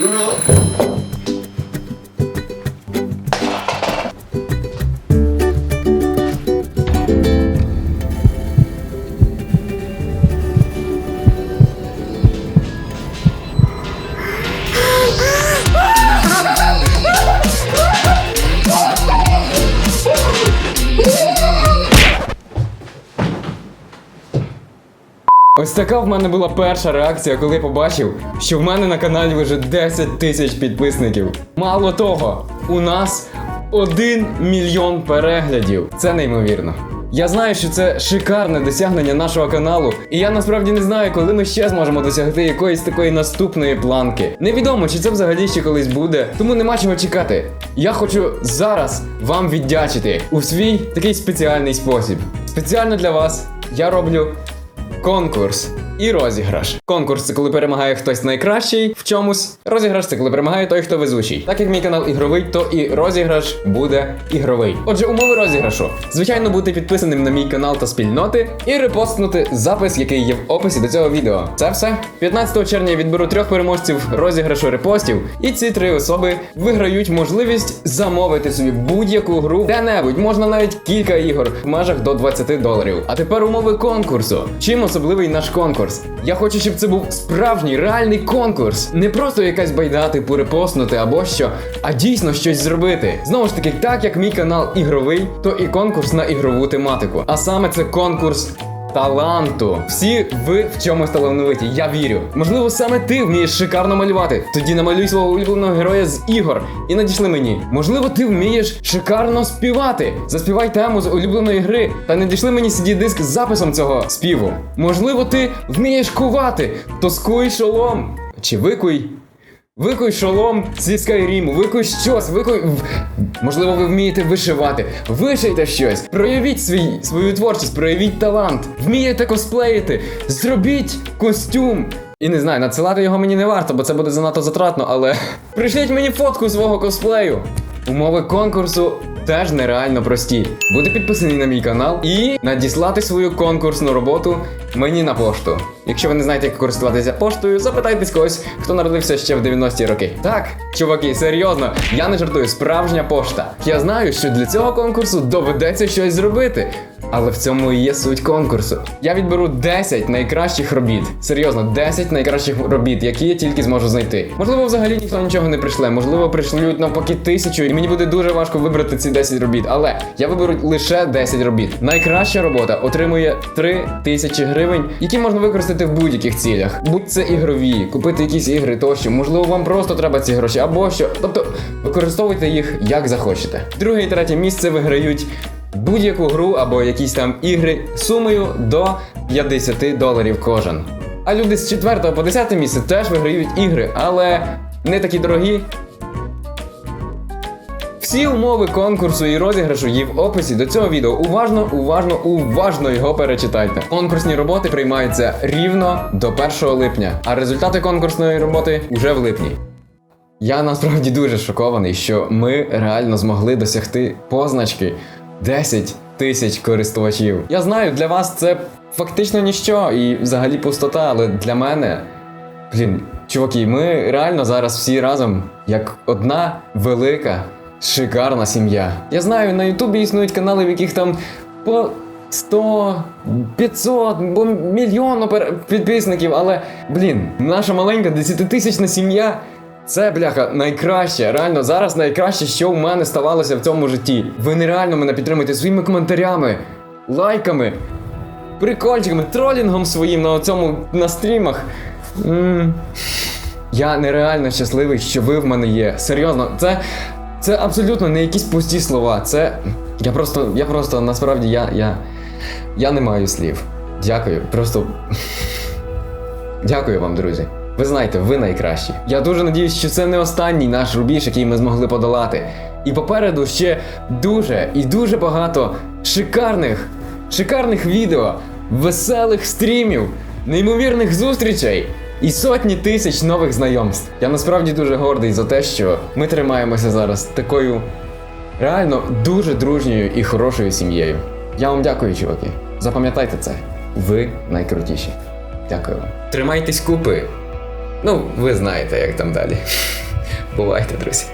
よろ Ось така в мене була перша реакція, коли побачив, що в мене на каналі вже 10 тисяч підписників. Мало того, у нас 1 мільйон переглядів. Це неймовірно. Я знаю, що це шикарне досягнення нашого каналу, і я насправді не знаю, коли ми ще зможемо досягти якоїсь такої наступної планки. Невідомо, чи це взагалі ще колись буде, тому нема чого чекати. Я хочу зараз вам віддячити у свій такий спеціальний спосіб. Спеціально для вас я роблю Конкурс і розіграш. Конкурс це коли перемагає хтось найкращий в чомусь. Розіграш це коли перемагає той, хто везучий. Так як мій канал ігровий, то і розіграш буде ігровий. Отже, умови розіграшу. Звичайно, бути підписаним на мій канал та спільноти і репостнути запис, який є в описі до цього відео. Це все. 15 червня я відберу трьох переможців розіграшу репостів, і ці три особи виграють можливість замовити собі будь-яку гру де-небудь. Можна навіть кілька ігор в межах до 20 доларів. А тепер умови конкурсу. Чим особливий наш конкурс? Я хочу, щоб це був справжній реальний конкурс. Не просто якась байда, типу репостнути або що, а дійсно щось зробити. Знову ж таки, так як мій канал ігровий, то і конкурс на ігрову тематику. А саме це конкурс. Таланту. Всі ви в чомусь талановиті, я вірю. Можливо, саме ти вмієш шикарно малювати. Тоді намалюй свого улюбленого героя з ігор і надійшли мені. Можливо, ти вмієш шикарно співати. Заспівай тему з улюбленої гри та надійшли мені cd диск з записом цього співу. Можливо, ти вмієш кувати, то скуй шолом. Чи викуй Викуй шолом зі Скайріму, викуй щось, викуй. Можливо, ви вмієте вишивати. Вишийте щось, проявіть свій, свою творчість, проявіть талант. Вмієте косплеїти, зробіть костюм. І не знаю, надсилати його мені не варто, бо це буде занадто затратно, але пришліть мені фотку свого косплею. Умови конкурсу теж нереально прості. Бути підписаний на мій канал і надіслати свою конкурсну роботу мені на пошту. Якщо ви не знаєте, як користуватися поштою, запитайтесь когось, хто народився ще в 90-ті роки. Так, чуваки, серйозно, я не жартую, справжня пошта. Я знаю, що для цього конкурсу доведеться щось зробити. Але в цьому і є суть конкурсу. Я відберу 10 найкращих робіт. Серйозно, 10 найкращих робіт, які я тільки зможу знайти. Можливо, взагалі ніхто нічого не прийшле. Можливо, пришлють навпаки тисячу, і мені буде дуже важко вибрати ці 10 робіт. Але я виберу лише 10 робіт. Найкраща робота отримує 3 тисячі гривень, які можна використати в будь-яких цілях. Будь це ігрові, купити якісь ігри тощо. Можливо, вам просто треба ці гроші або що. Тобто використовуйте їх як захочете. Друге і третє місце виграють будь-яку гру або якісь там ігри сумою до 50 доларів кожен. А люди з 4 по 10 місце теж виграють ігри, але не такі дорогі. Всі умови конкурсу і розіграшу є в описі до цього відео. Уважно, уважно, уважно його перечитайте. Конкурсні роботи приймаються рівно до 1 липня, а результати конкурсної роботи вже в липні. Я насправді дуже шокований, що ми реально змогли досягти позначки 10 тисяч користувачів. Я знаю, для вас це фактично ніщо і взагалі пустота, але для мене. Блін, чуваки, ми реально зараз всі разом як одна велика, шикарна сім'я. Я знаю, на Ютубі існують канали, в яких там по 100, 500, бо мільйон підписників, але блін, наша маленька 10-тисячна сім'я. Це бляха найкраще, реально зараз найкраще, що в мене ставалося в цьому житті. Ви нереально мене підтримуєте своїми коментарями, лайками, прикольчиками, тролінгом своїм на цьому на стрімах. м Я нереально щасливий, що ви в мене є. Серйозно, це, це абсолютно не якісь пусті слова. Це. Я просто, я просто насправді я, я, я не маю слів. Дякую. Просто. Дякую вам, друзі. Ви знаєте, ви найкращі. Я дуже надіюсь, що це не останній наш рубіж, який ми змогли подолати. І попереду ще дуже і дуже багато шикарних, шикарних відео, веселих стрімів, неймовірних зустрічей і сотні тисяч нових знайомств. Я насправді дуже гордий за те, що ми тримаємося зараз такою реально дуже дружньою і хорошою сім'єю. Я вам дякую, чуваки. Запам'ятайте це. Ви найкрутіші. Дякую вам. Тримайтесь купи. Ну, ви знаєте, як там далі. Бувайте, друзі.